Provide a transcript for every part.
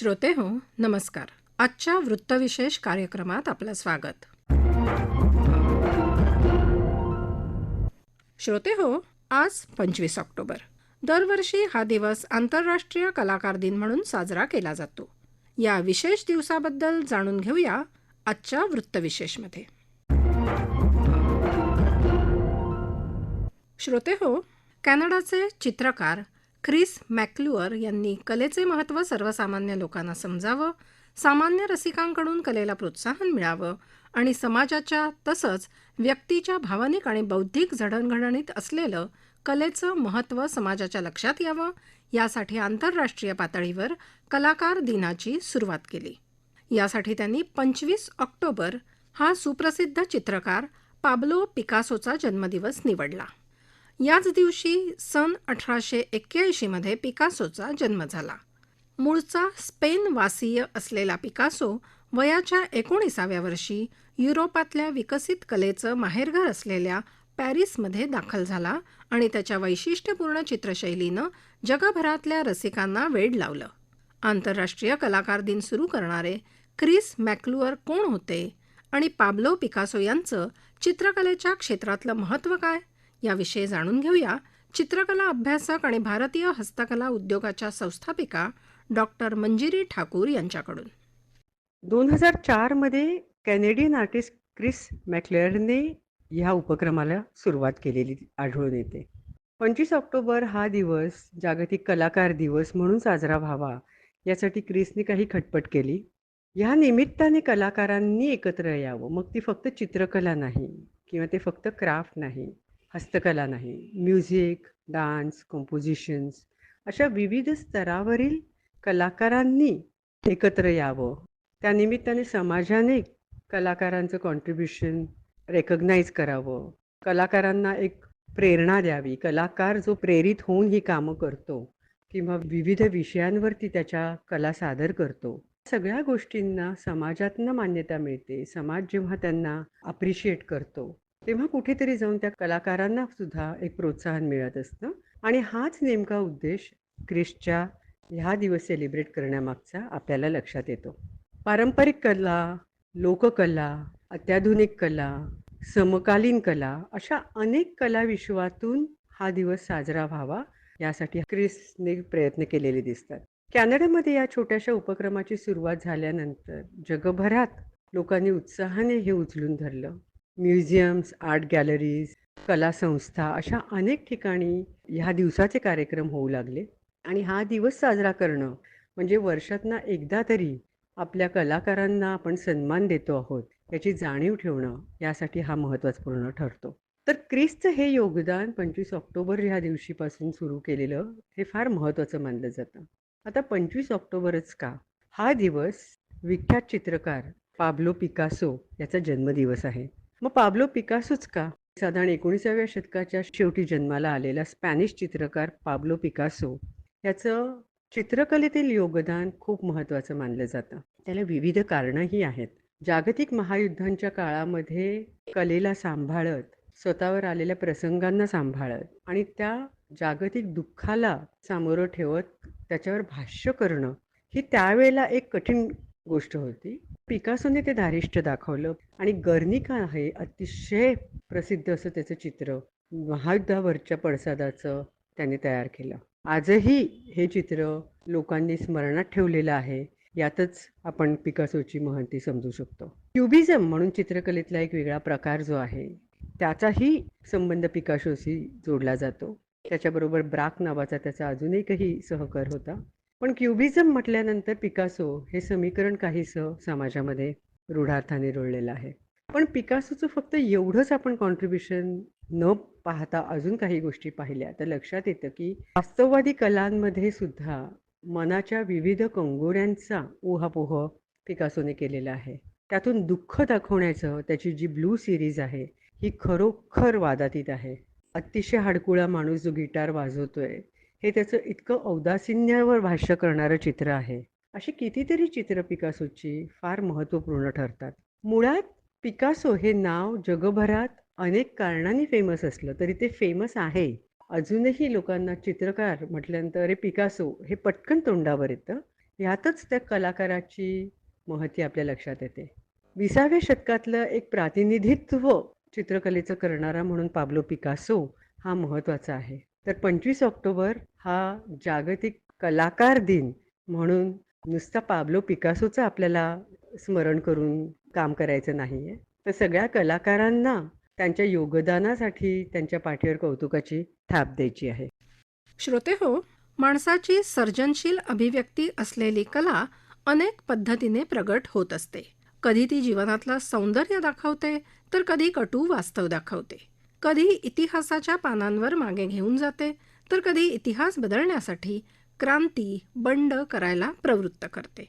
श्रोते हो नमस्कार. आजच्या वृत्तविशेष कार्यक्रमात आपलं स्वागत. श्रोते हो आज पंचवीस ऑक्टोबर. दरवर्षी हा दिवस आंतरराष्ट्रीय कलाकार दिन म्हणून साजरा केला जातो. या विशेष दिवसाबद्दल जाणून घेऊया आजच्या वृत्तविशेषमध्ये. श्रोते हो कॅनडाचे चित्रकार ख्रिस मॅक्लुअर यांनी कलेचे महत्त्व सर्वसामान्य लोकांना समजावं सामान्य रसिकांकडून कलेला प्रोत्साहन मिळावं आणि समाजाच्या तसंच व्यक्तीच्या भावनिक आणि बौद्धिक जडणघडणीत असलेलं कलेचं महत्त्व समाजाच्या लक्षात यावं यासाठी आंतरराष्ट्रीय पातळीवर कलाकार दिनाची सुरुवात केली. यासाठी त्यांनी पंचवीस ऑक्टोबर हा सुप्रसिद्ध चित्रकार पाब्लो पिकासोचा जन्मदिवस निवडला. याच दिवशी सन अठराशे एक्क्याऐंशीमध्ये पिकासोचा जन्म झाला. मूळचा स्पेनवासीय असलेला पिकासो वयाच्या एकोणीसाव्या वर्षी युरोपातल्या विकसित कलेचं माहेरघर असलेल्या पॅरिसमध्ये दाखल झाला आणि त्याच्या वैशिष्ट्यपूर्ण चित्रशैलीनं जगभरातल्या रसिकांना वेड लावलं. आंतरराष्ट्रीय कलाकार दिन सुरू करणारे क्रिस मॅक्लुअर कोण होते आणि पाब्लो पिकासो यांचं चित्रकलेच्या क्षेत्रातलं महत्त्व काय? याविषयी जाणून घेऊया चित्रकला अभ्यासक आणि भारतीय हस्तकला उद्योगाच्या संस्थापिका डॉक्टर मंजिरी ठाकूर यांच्याकडून. दोन हजार चारमध्ये कॅनेडियन आर्टिस्ट क्रिस मॅक्लेअरने ह्या उपक्रमाला सुरुवात केलेली आढळून येते. पंचवीस ऑक्टोबर हा दिवस जागतिक कलाकार दिवस म्हणून साजरा व्हावा यासाठी क्रिसने काही खटपट केली. ह्या निमित्ताने कलाकारांनी एकत्र यावं. मग ती फक्त चित्रकला नाही किंवा ते फक्त क्राफ्ट नाही. हस्तकला नाही. म्युझिक डान्स कंपोजिशन्स अशा विविध स्तरावरील कलाकारांनी एकत्र यावं. त्यानिमित्ताने समाजाने कलाकारांचं कॉन्ट्रीब्युशन रेकग्नाईज करावं. कलाकारांना एक प्रेरणा द्यावी. कलाकार जो प्रेरित होऊन ही कामं करतो किंवा विविध विषयांवरती त्याच्या कला सादर करतो सगळ्या गोष्टींना समाजातनं मान्यता मिळते. समाज जेव्हा त्यांना अप्रिशिएट करतो तेव्हा कुठेतरी जाऊन त्या कलाकारांना सुद्धा एक प्रोत्साहन मिळत असतं. आणि हाच नेमका उद्देश क्रिसच्या ह्या दिवस सेलिब्रेट करण्यामागचा आपल्याला लक्षात येतो. पारंपरिक कला लोककला अत्याधुनिक कला समकालीन कला अशा अनेक कला विश्वातून हा दिवस साजरा व्हावा यासाठी क्रिसने प्रयत्न केलेले दिसतात. कॅनडामध्ये या छोट्याशा उपक्रमाची सुरुवात झाल्यानंतर जगभरात लोकांनी उत्साहाने हे उचलून धरलं. म्युझियम्स आर्ट गॅलरीज कला संस्था अशा अनेक ठिकाणी ह्या दिवसाचे कार्यक्रम होऊ लागले. आणि हा दिवस साजरा करणं म्हणजे वर्षातना एकदा तरी आपल्या कलाकारांना आपण सन्मान देतो आहोत याची जाणीव ठेवणं यासाठी हा महत्त्वपूर्ण ठरतो. तर क्रिसचं हे योगदान पंचवीस ऑक्टोबर ह्या दिवशीपासून सुरू केलेलं हे फार महत्त्वाचं मानलं जातं. आता पंचवीस ऑक्टोबरच का? हा दिवस विख्यात चित्रकार पाब्लो पिकासो याचा जन्मदिवस आहे. मग पाब्लो पिकासोच का? साधारण एकोणीसाव्या शतकाच्या शेवटी जन्माला आलेला स्पॅनिश चित्रकार पाब्लो पिकासो याचं चित्रकलेतील योगदान खूप महत्त्वाचं मानलं जातं. त्याला विविध कारणंही आहेत. जागतिक महायुद्धांच्या काळामध्ये कलेला सांभाळत स्वतःवर आलेल्या प्रसंगांना सांभाळत आणि त्या जागतिक दुःखाला सामोरं ठेवत त्याच्यावर भाष्य करणं ही त्यावेळेला एक कठीण गोष्ट होती. पिकासोने ते धारिष्ट्य दाखवलं. आणि गर्निका आहे? अतिशय प्रसिद्ध असं त्याचं चित्र. महायुद्धावरच्या पडसादाचं त्याने तयार केलं. आजही हे चित्र लोकांनी स्मरणात ठेवलेलं आहे. यातच आपण पिकासोची महती समजू शकतो. क्युबिझम म्हणून चित्रकलेतला एक वेगळा प्रकार जो आहे त्याचाही संबंध पिकाशोशी जोडला जातो. त्याच्याबरोबर ब्राक नावाचा त्याचा अजून एकही सहकार होता. पण क्युबिझम म्हटल्यानंतर पिकासो हे समीकरण काहीसं समाजामध्ये रूढार्थाने रुळलेलं आहे. पण पिकासोचं फक्त एवढंच आपण कॉन्ट्रीब्युशन न पाहता अजून काही गोष्टी पाहिल्या तर लक्षात येतं की वास्तववादी कलांमध्ये सुद्धा मनाच्या विविध कंगोऱ्यांचा उहापोह पिकासोने केलेला आहे. त्यातून दुःख दाखवण्याचं त्याची जी ब्लू सिरीज आहे ही खरोखर वादातीत आहे. अतिशय हाडकुळा माणूस जो गिटार वाजवतोय हे त्याचं इतकं औदासिन्यावर भाष्य करणारं चित्र आहे. अशी कितीतरी चित्र पिकासोची फार महत्त्वपूर्ण ठरतात. मुळात पिकासो हे नाव जगभरात अनेक कारणांनी फेमस असलं तरी ते फेमस आहे. अजूनही लोकांना चित्रकार म्हटल्यानंतर अरे पिकासो हे पटकन तोंडावर येतं. यातच त्या कलाकाराची महती आपल्या लक्षात येते. विसाव्या शतकातलं एक प्रातिनिधित्व चित्रकलेचं करणारा म्हणून पाब्लो पिकासो हा महत्त्वाचा आहे. तर पंचवीस ऑक्टोबर हा जागतिक कलाकार दिन म्हणून नुसता पाब्लो पिकासोचं आपल्याला स्मरण करून काम करायचं नाही आहे तर सगळ्या कलाकारांना त्यांच्या योगदानासाठी त्यांच्या पाठीवर कौतुकाची थाप द्यायची आहे. श्रोते हो माणसाची सर्जनशील अभिव्यक्ती असलेली कला अनेक पद्धतीने प्रगट होत असते. कधी ती जीवनातलं सौंदर्य दाखवते तर कधी कटू वास्तव दाखवते. कधी इतिहासाच्या पानांवर मागे घेऊन जाते तर कधी इतिहास बदलण्यासाठी क्रांती बंड करायला प्रवृत्त करते.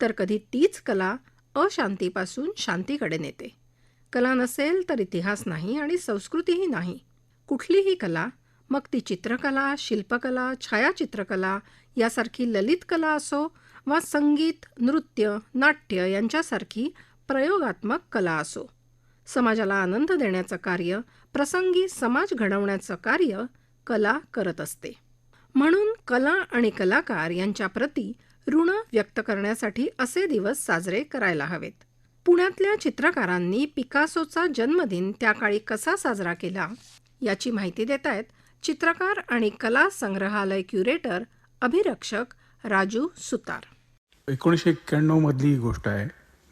तर कधी तीच कला अशांतीपासून शांतीकडे नेते. कला नसेल तर इतिहास नाही आणि संस्कृतीही नाही. कुठलीही कला मग ती चित्रकला शिल्पकला छायाचित्रकला यासारखी ललित कला असो वा संगीत नृत्य नाट्य यांच्यासारखी प्रयोगात्मक कला असो. समाजाला आनंद देण्याचं कार्य प्रसंगी समाज घडवण्याचं कार्य कला करत असते. म्हणून कला आणि कलाकार यांच्या प्रती ऋण व्यक्त करण्यासाठी असे दिवस साजरे करायला हवेत. पुण्यातल्या चित्रकारांनी पिकासोचा जन्मदिन त्या काळी कसा साजरा केला याची माहिती देत आहेत चित्रकार आणि कला संग्रहालय क्युरेटर अभिरक्षक राजू सुतार. एकोणीसशे एक्क्याण्णवमधली ही गोष्ट आहे.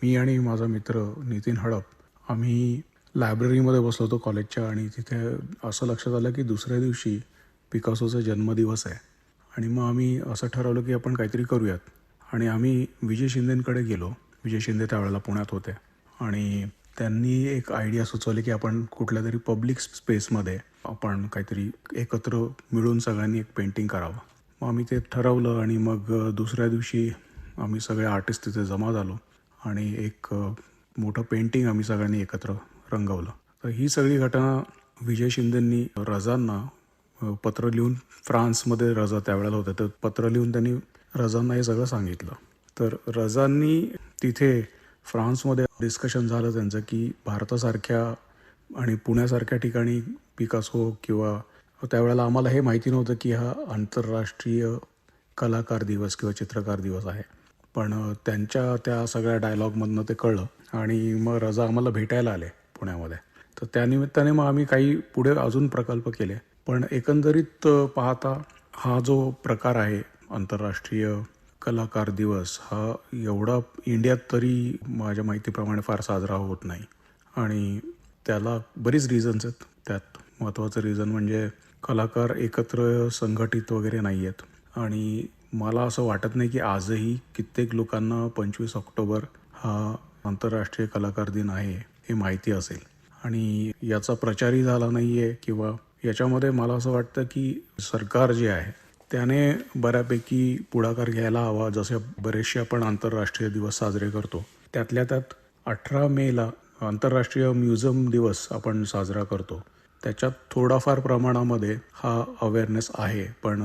मी आणि माझा मित्र नितीन हडप आम्ही लायब्ररीमध्ये बसलो होतो कॉलेजच्या आणि तिथे असं लक्षात आलं की दुसऱ्या दिवशी पिकासोचा जन्मदिवस आहे. आणि मग आम्ही असं ठरवलं की आपण काहीतरी करूयात. आणि आम्ही विजय शिंदेंकडे गेलो. विजय शिंदे त्यावेळेला पुण्यात होते. आणि त्यांनी एक आयडिया सुचवली की आपण कुठल्या तरी पब्लिक स्पेसमध्ये आपण काहीतरी एकत्र मिळून सगळ्यांनी एक पेंटिंग करावं. मग आम्ही ते ठरवलं आणि मग दुसऱ्या दिवशी आम्ही सगळे आर्टिस्ट तिथे जमा झालो. आणि एक मोठं पेंटिंग आम्ही सगळ्यांनी एकत्र रंगवलं. तर ही सगळी घटना विजय शिंदेंनी रजांना पत्र लिहून फ्रान्समध्ये रजा त्यावेळेला होत्या. तर पत्र लिहून त्यांनी रजांना हे सगळं सांगितलं. तर रजांनी तिथे फ्रान्समध्ये डिस्कशन झालं त्यांचं की भारतासारख्या आणि पुण्यासारख्या ठिकाणी पिकासो किंवा त्यावेळेला आम्हाला हे माहिती नव्हतं की हा आंतरराष्ट्रीय कलाकार दिवस किंवा चित्रकार दिवस आहे. पण त्यांच्या त्या सगळ्या डायलॉगमधनं ते कळलं आणि मग रजा आम्हाला भेटायला आले. पुण्यामध्ये. तर त्यानिमित्ताने मग आम्ही काही पुढे अजून प्रकल्प केले. पण एकंदरीत पाहता हा जो प्रकार आहे आंतरराष्ट्रीय कलाकार दिवस हा एवढा इंडियात तरी माझ्या माहितीप्रमाणे फार साजरा होत नाही. आणि त्याला बरीच रिझन्स आहेत. त्यात महत्त्वाचं रिझन म्हणजे कलाकार एकत्र संघटित वगैरे नाही आहेत आणि मला असं वाटत नाही की आजही कित्येक लोकांना पंचवीस ऑक्टोबर हा आंतरराष्ट्रीय कलाकार दिन आहे. हे माहिती असेल. आणि याचा प्रचारही झाला नाही आहे किंवा याच्यामध्ये मला असं वाटतं की सरकार जे आहे त्याने बऱ्यापैकी पुढाकार घ्यायला हवा. जसे बरेचसे आपण आंतरराष्ट्रीय दिवस साजरे करतो त्यातल्या त्यात अठरा मेला आंतरराष्ट्रीय म्युझियम दिवस आपण साजरा करतो. त्याच्यात थोडाफार प्रमाणामध्ये हा अवेअरनेस आहे पण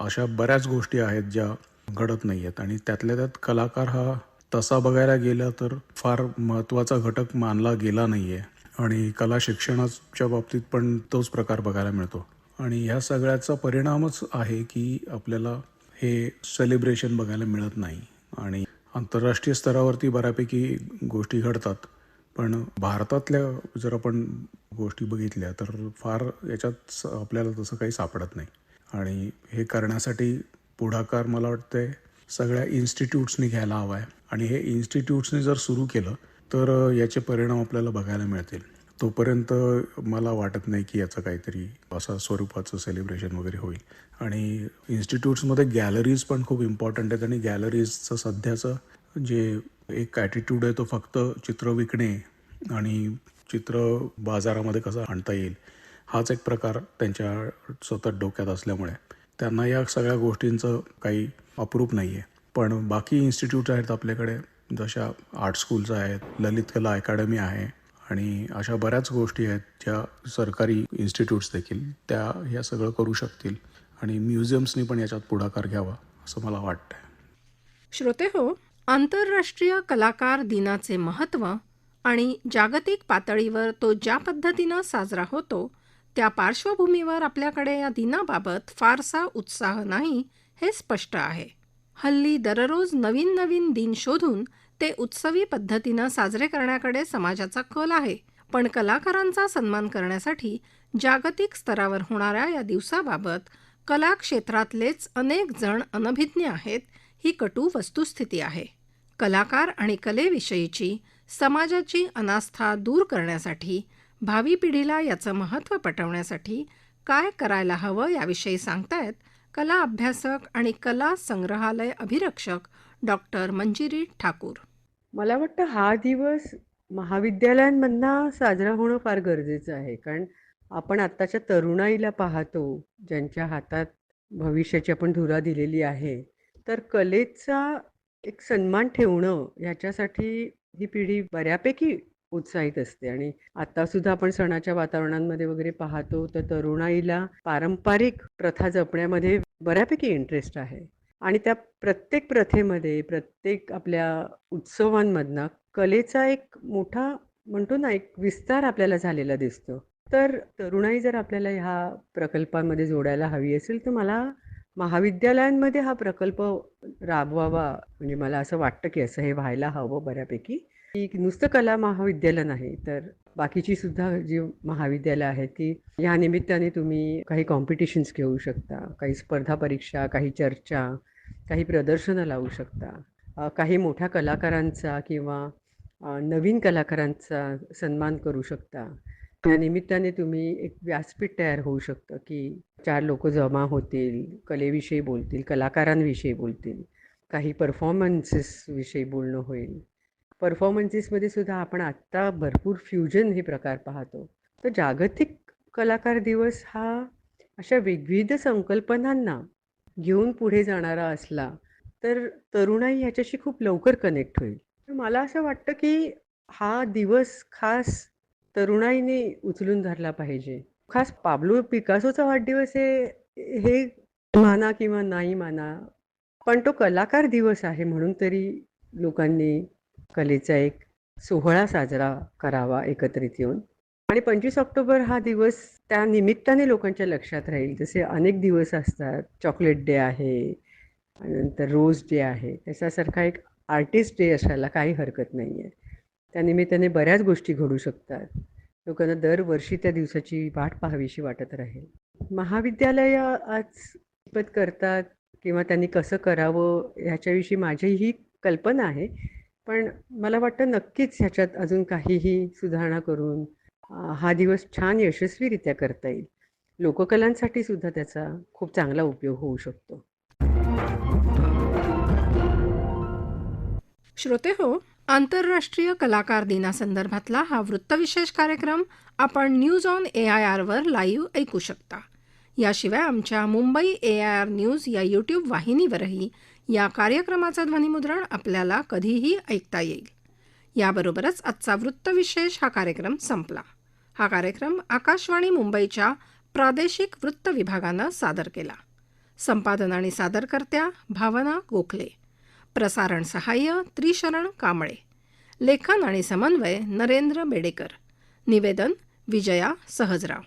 अशा बऱ्याच गोष्टी आहेत ज्या घडत नाही आहेत आणि त्यातल्या त्यात कलाकार हा तसा बघायला गेला तर फार महत्त्वाचा घटक मानला गेला नाही आहे आणि कला शिक्षणाच्या बाबतीत पण तोच प्रकार बघायला मिळतो. आणि ह्या सगळ्याचा परिणामच आहे की आपल्याला हे सेलिब्रेशन बघायला मिळत नाही. आणि आंतरराष्ट्रीय स्तरावरती बऱ्यापैकी गोष्टी घडतात. पण भारतातल्या जर आपण गोष्टी बघितल्या तर फार याच्यात स- आपल्याला तसं काही सापडत नाही. आणि हे करण्यासाठी पुढाकार मला वाटतंय सगळ्या इन्स्टिट्यूट्सनी घ्यायला हवा आहे आणि हे इन्स्टिट्यूट्सने जर सुरू केलं तर याचे परिणाम आपल्याला बघायला मिळतील. तोपर्यंत मला वाटत नाही की याचं काहीतरी असा स्वरूपाचं सेलिब्रेशन वगैरे होईल. आणि इन्स्टिट्यूट्समध्ये गॅलरीज पण खूप इम्पॉर्टंट आहेत आणि गॅलरीजचं सध्याचं जे एक ॲटिट्यूड आहे तो फक्त चित्र विकणे आणि चित्र बाजारामध्ये कसं आणता येईल हाच एक प्रकार त्यांच्या सतत डोक्यात असल्यामुळे. त्यांना या सगळ्या गोष्टींचं काही अप्रूप नाही आहे पण बाकी इन्स्टिट्यूट आहेत आपल्याकडे जशा आर्ट स्कूल्स आहेत ललित कला अकॅडमी आहे आणि अशा बऱ्याच गोष्टी आहेत ज्या सरकारी इन्स्टिट्यूट्स देखील त्या ह्या सगळं करू शकतील आणि म्युझियम्सनी पण याच्यात पुढाकार घ्यावा असं मला वाटतं श्रोते हो आंतरराष्ट्रीय कलाकार दिनाचे महत्त्व आणि जागतिक पातळीवर तो ज्या पद्धतीनं साजरा होतो त्या पार्श्वभूमीवर आपल्याकडे या दिनाबाबत फारसा उत्साह नाही हे स्पष्ट आहे. हल्ली दररोज नवीन नवीन दिन शोधून ते उत्सवी पद्धतीनं साजरे करण्याकडे समाजाचा कल आहे. पण कलाकारांचा सन्मान करण्यासाठी जागतिक स्तरावर होणाऱ्या या दिवसाबाबत कला क्षेत्रातलेच अनेक जण अनभिज्ञ आहेत ही कटू वस्तुस्थिती आहे. कलाकार आणि कलेविषयीची समाजाची अनास्था दूर करण्यासाठी भावी पिढीला याचं महत्त्व पटवण्यासाठी काय करायला हवं याविषयी सांगतायत कला अभ्यासक आणि कला संग्रहालय अभिरक्षक डॉक्टर मंजिरी ठाकूर. मला वाटतं हा दिवस महाविद्यालयांमधनं साजरा होणं फार गरजेचं आहे. कारण आपण आत्ताच्या तरुणाईला पाहतो ज्यांच्या हातात भविष्याची आपण धुरा दिलेली आहे. तर कलेचा एक सन्मान ठेवणं ह्याच्यासाठी ही पिढी बऱ्यापैकी उत्साहित असते. आणि आत्तासुद्धा आपण सणाच्या वातावरणांमध्ये वगैरे पाहतो तर तरुणाईला पारंपरिक प्रथा जपण्यामध्ये बऱ्यापैकी इंटरेस्ट आहे. आणि त्या प्रत्येक प्रथेमध्ये प्रत्येक आपल्या उत्सवांमधनं कलेचा एक मोठा म्हणतो ना एक विस्तार आपल्याला झालेला दिसतो. तर तरुणाई जर आपल्याला ह्या प्रकल्पांमध्ये जोडायला हवी असेल तर मला महाविद्यालयांमध्ये हा प्रकल्प राबवावा. म्हणजे मला असं वाटतं की असं हे व्हायला हवं बऱ्यापैकी. की नुसतं कला महाविद्यालय नाही तर बाकीची सुद्धा जी महाविद्यालय आहेत की या निमित्ताने तुम्ही काही कॉम्पिटिशन्स घेऊ शकता काही स्पर्धा परीक्षा काही चर्चा काही प्रदर्शनं लावू शकता. काही मोठ्या कलाकारांचा किंवा नवीन कलाकारांचा सन्मान करू शकता. त्या निमित्ताने तुम्ही एक व्यासपीठ तयार होऊ शकतं की चार लोक जमा होतील कलेविषयी बोलतील कलाकारांविषयी बोलतील काही परफॉर्मन्सेसविषयी बोलणं होईल. परफॉर्मन्सेसमध्ये सुद्धा आपण आत्ता भरपूर फ्युजन हे प्रकार पाहतो. तर जागतिक कलाकार दिवस हा अशा विविध संकल्पनांना घेऊन पुढे जाणारा असला तर तरुणाई ह्याच्याशी खूप लवकर कनेक्ट होईल. तर मला असं वाटतं की हा दिवस खास तरुणाईने उचलून धरला पाहिजे. खास पाब्लो पिकासोचा वाढदिवस हे हे माना किंवा नाही माना पण तो कलाकार दिवस आहे म्हणून तरी लोकांनी कलेचा एक सोहळा साजरा करावा एकत्रित येऊन. आणि पंचवीस ऑक्टोबर हा दिवस त्या निमित्ताने लोकांच्या लक्षात राहील. जसे अनेक दिवस असतात. चॉकलेट डे आहे. नंतर रोज डे आहे. त्याच्यासारखा एक आर्टिस्ट डे असायला काही हरकत नाही आहे त्या निमित्ताने बऱ्याच गोष्टी घडू शकतात. लोकांना दरवर्षी त्या दिवसाची वाट पाहावीशी वाटत राहील. महाविद्यालय आज कितपत करतात? किंवा त्यांनी कसं करावं? ह्याच्याविषयी माझीही कल्पना आहे. पण मला वाटतं नक्कीच ह्याच्यात अजून काहीही सुधारणा करून हा दिवस छान यशस्वीरित्या करता येईल. लोककलांसाठी सुद्धा त्याचा खूप चांगला उपयोग होऊ शकतो. श्रोते हो आंतरराष्ट्रीय कलाकार दिनासंदर्भातला हा वृत्तविशेष कार्यक्रम आपण न्यूज ऑन ए आय आरवर लाईव्ह ऐकू शकता. याशिवाय आमच्या Mumbai A I R news या यूट्यूब वाहिनीवरही या कार्यक्रमाचं ध्वनिमुद्रण आपल्याला कधीही ऐकता येईल. याबरोबरच आजचा वृत्तविशेष हा कार्यक्रम संपला. हा कार्यक्रम आकाशवाणी मुंबईच्या प्रादेशिक वृत्त विभागानं सादर केला. संपादन आणि सादरकर्त्या भावना गोखले. प्रसारण सहाय्य त्रिशरण कांबळे. लेखन आणि समन्वय नरेंद्र बेडेकर. निवेदन विजया सहजराव.